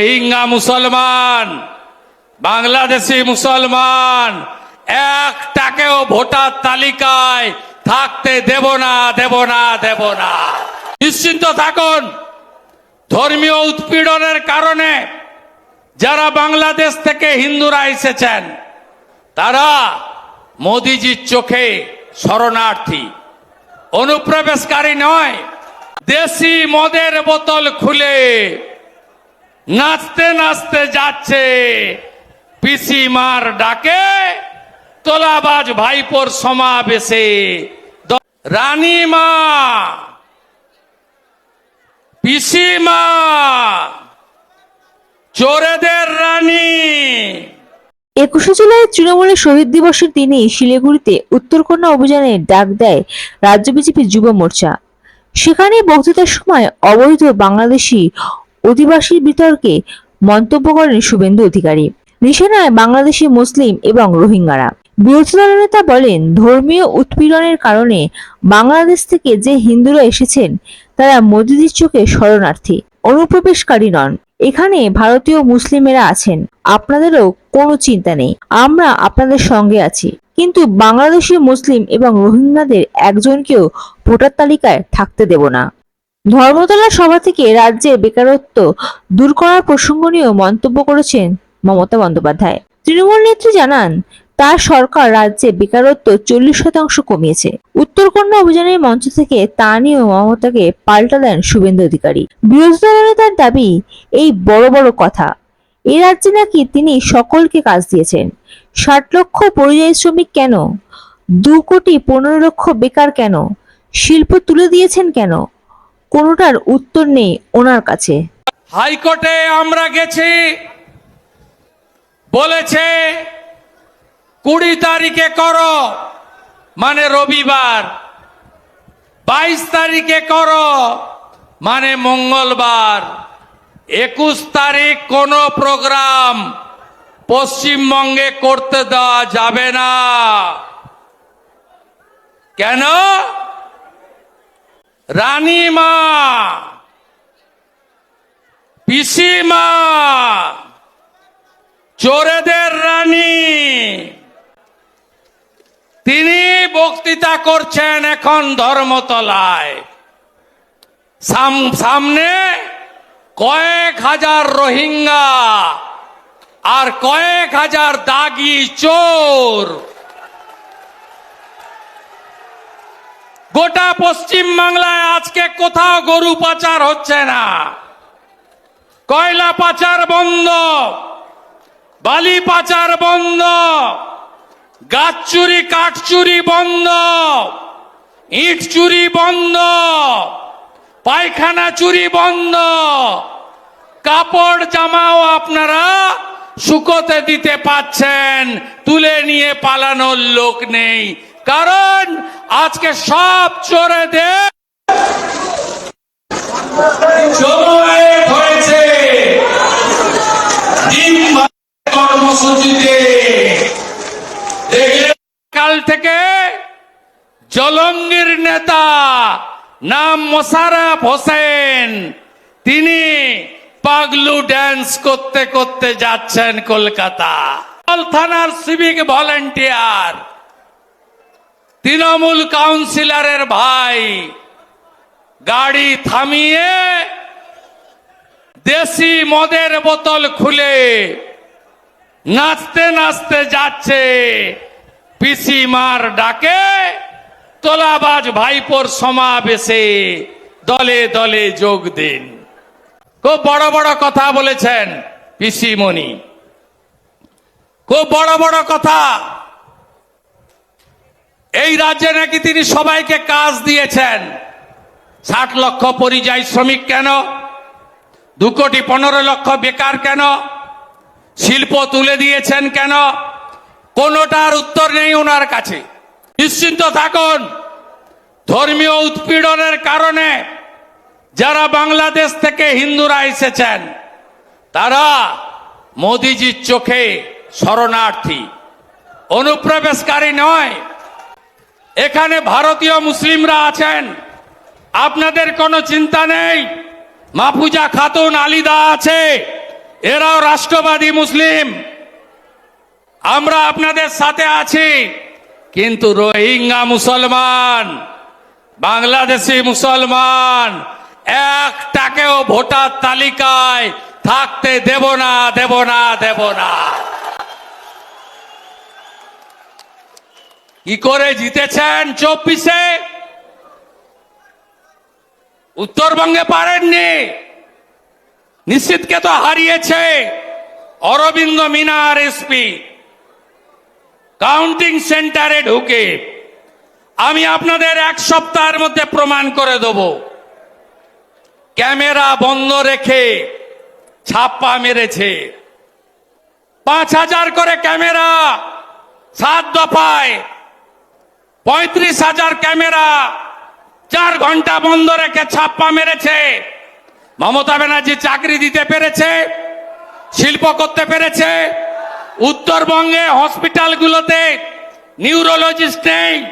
রোহিঙ্গা মুসলমান, বাংলাদেশি মুসলমান, একটাকেও ভোটার তালিকায় থাকতে দেব না দেব না দেব না। নিশ্চিন্ত থাকুন, ধর্মীয় উৎপীড়নের কারণে যারা বাংলাদেশ থেকে হিন্দুরা এসেছেন, তারা মোদিজির চোখে শরণার্থী। অনুপ্রবেশকারী নয়, দেশি মদের বোতল খুলে নাচতে নাচতে যাচ্ছে। পিসিমার ডাকে তোলাবাজ ভাইপোর সমাবেশে। দ- রানীমা! পিসিমা! চোরেদের রানী! একুশে জুলাই তৃণমূলের শহীদ দিবসের দিনে শিলিগুড়িতে উত্তরকন্যা অভিযানের ডাক দেয় রাজ্য বিজেপি যুব মোর্চা। সেখানে বক্তৃতার সময় অবৈধ বাংলাদেশি অধিবাসীর বিতর্কে মন্তব্য করেন শুভেন্দু অধিকারী। নিশানায় বাংলাদেশি মুসলিম এবং রোহিঙ্গারা। বিরোধী দলের নেতা বলেন, ধর্মীয় উৎপীড়নের কারণে বাংলাদেশ থেকে যে হিন্দুরা এসেছেন, তারা মোদিজির চোখে শরণার্থী, অনুপ্রবেশকারী নন। এখানে ভারতীয় মুসলিমেরা আছেন, আপনাদেরও কোনো চিন্তা নেই, আমরা আপনাদের সঙ্গে আছি। কিন্তু বাংলাদেশি মুসলিম এবং রোহিঙ্গাদের একজনকেও ভোটার তালিকায় থাকতে দেব না। ধর্মতলা সভা থেকে রাজ্যে বেকারত্ব দূর করার প্রসঙ্গ নিয়েও মন্তব্য করেছেন মমতা বন্দ্যোপাধ্যায়। তৃণমূল নেত্রী জানান, তার সরকার রাজ্যে বেকারত্ব চল্লিশ শতাংশ কমিয়েছে। উত্তরকন্যা অভিযানের মঞ্চ থেকে তা নিয়েও মমতাকে পাল্টা দেন শুভেন্দু অধিকারী। বিরোধী দলনেতার দাবি, এই বড় বড় কথা। এ রাজ্যে নাকি তিনি সকলকে কাজ দিয়েছেন। ষাট লক্ষ পরিযায়ী শ্রমিক কেন? দু কোটি পনেরো লক্ষ বেকার কেন? শিল্প তুলে দিয়েছেন কেন? কোনোটার উত্তর নেই ওনার কাছে। হাইকোর্টে আমরা গেছি, বলেছে, কুড়ি তারিখে করো মানে রবিবার। বাইশ তারিখে করো মানে মঙ্গলবার। একুশ তারিখ কোনো প্রোগ্রাম পশ্চিমবঙ্গে করতে দেওয়া যাবে না। কেন? রানীমা পিসিমা চোরেদের রানী। তিনি বক্তৃতা করছেন এখন ধর্মতলায়। সাম- সামনে কয়েক হাজার রোহিঙ্গা আর কয়েক হাজার দাগি চোর। গোটা পশ্চিম বাংলায় আজকে কোথাও গরু পাচার হচ্ছে না। কয়লা পাচার বন্ধ, বালি পাচার বন্ধ, গাছ চুরি, কাঠ চুরি বন্ধ, ইট চুরি বন্ধ, পায়খানা চুরি বন্ধ। কাপড় জামাও আপনারা শুকোতে দিতে পাচ্ছেন, তুলে নিয়ে পালানোর লোক নেই। কারণ আজকে সব হয়েছে। কর্মসূচিতে। কাল থেকে জলঙ্গির নেতা নাম মোশারফ হোসেন। তিনি পাগলু ড্যান্স করতে করতে যাচ্ছেন কলকাতা। থানার সিভিক ভলেন্টিয়ার তৃণমূল কাউন্সিলরের ভাই গাড়ি থামিয়ে দেশি মদের বোতল খুলে নাচতে নাচতে যাচ্ছে। পিসিমার ডাকে তোলাবাজ ভাইপোর সমাবেশে দলে দলে যোগ দিন। খুব বড় বড় কথা বলেছেন পিসিমণি। খুব বড় বড় কথা এই রাজ্যে নাকি তিনি সবাইকে কাজ দিয়েছেন। ষাট লক্ষ পরিযায়ী শ্রমিক কেন? দু কোটি পনেরো লক্ষ বেকার কেন? শিল্প তুলে দিয়েছেন কেন? কোনোটার উত্তর নেই ওনার কাছে। নিশ্চিন্ত থাকুন, ধর্মীয় উৎপীড়নের কারণে যারা বাংলাদেশ থেকে হিন্দুরা এসেছেন, তারা মোদিজির চোখে শরণার্থী। অনুপ্রবেশকারী নয় এখানে ভারতীয় মুসলিমরা আছেন। আপনাদের কোনো চিন্তা নেই? মাফুজা খাতুন আলিদা আছে। এরাও রাষ্ট্রবাদী মুসলিম। আমরা আপনাদের সাথে আছি। কিন্তু রোহিঙ্গা মুসলমান, বাংলাদেশি মুসলমান, একটাকেও ভোটার তালিকায় থাকতে দেব না দেব না দেব না। কি করে জিতেছেন চব্বিশে? উত্তরবঙ্গে পারেননি। নিশ্চিতকে তো হারিয়েছে অরবিন্দ মিনা মিনার এসপি। কাউন্টিং সেন্টারে ঢুকে আমি আপনাদের এক সপ্তাহের মধ্যে প্রমাণ করে দেব। ক্যামেরা বন্ধ রেখে ছাপ্পা মেরেছে। পাঁচ হাজার করে ক্যামেরা সাত দফায় পঁয়ত্রিশ হাজার ক্যামেরা, চার ঘণ্টা বন্ধ রেখে ছাপ্পা মেরেছে। মমতা ব্যানার্জি চাকরি দিতে পেরেছে, শিল্প করতে পেরেছে, উত্তরবঙ্গে হসপিটালগুলোতে নিউরোলজিস্ট নেই।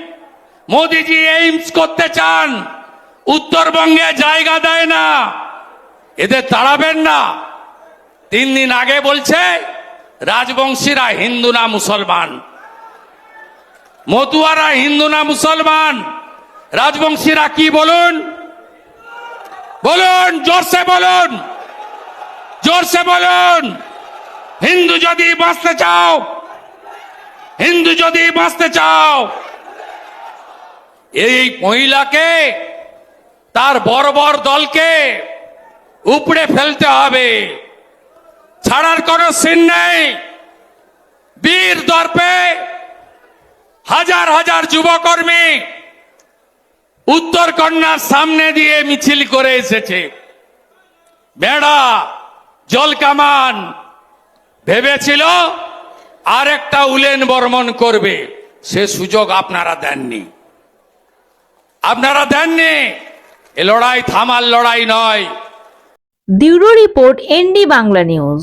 মোদিজি এইমস করতে চান, উত্তরবঙ্গে জায়গা দেয় না। এদের তাড়াবেন না। তিন দিন আগে বলছে, রাজবংশীরা হিন্দু না মুসলমান। মতুয়ারা হিন্দু না মুসলমান? রাজবংশীরা কি বলুন? বলুন, জোরসে বলুন। জোরসে বলুন। হিন্দু যদি বাঁচতে চাও, হিন্দু যদি বাঁচতে চাও, এই মহিলাকে, তার বর্বর দলকে উপড়ে ফেলতে হবে। ছাড়ার কোনো সিন নেই। বীর দর্পে হাজার হাজার যুবকর্মী উত্তর কন্যার সামনে দিয়ে মিছিল করে এসেছে। বেড়া, জল কামান, ভেবেছিল আর একটা উলেন বর্মন করবে। সে সুযোগ আপনারা দেননি। আপনারা দেননি। এ লড়াই থামার লড়াই নয়। Bureau report ND Bangla news.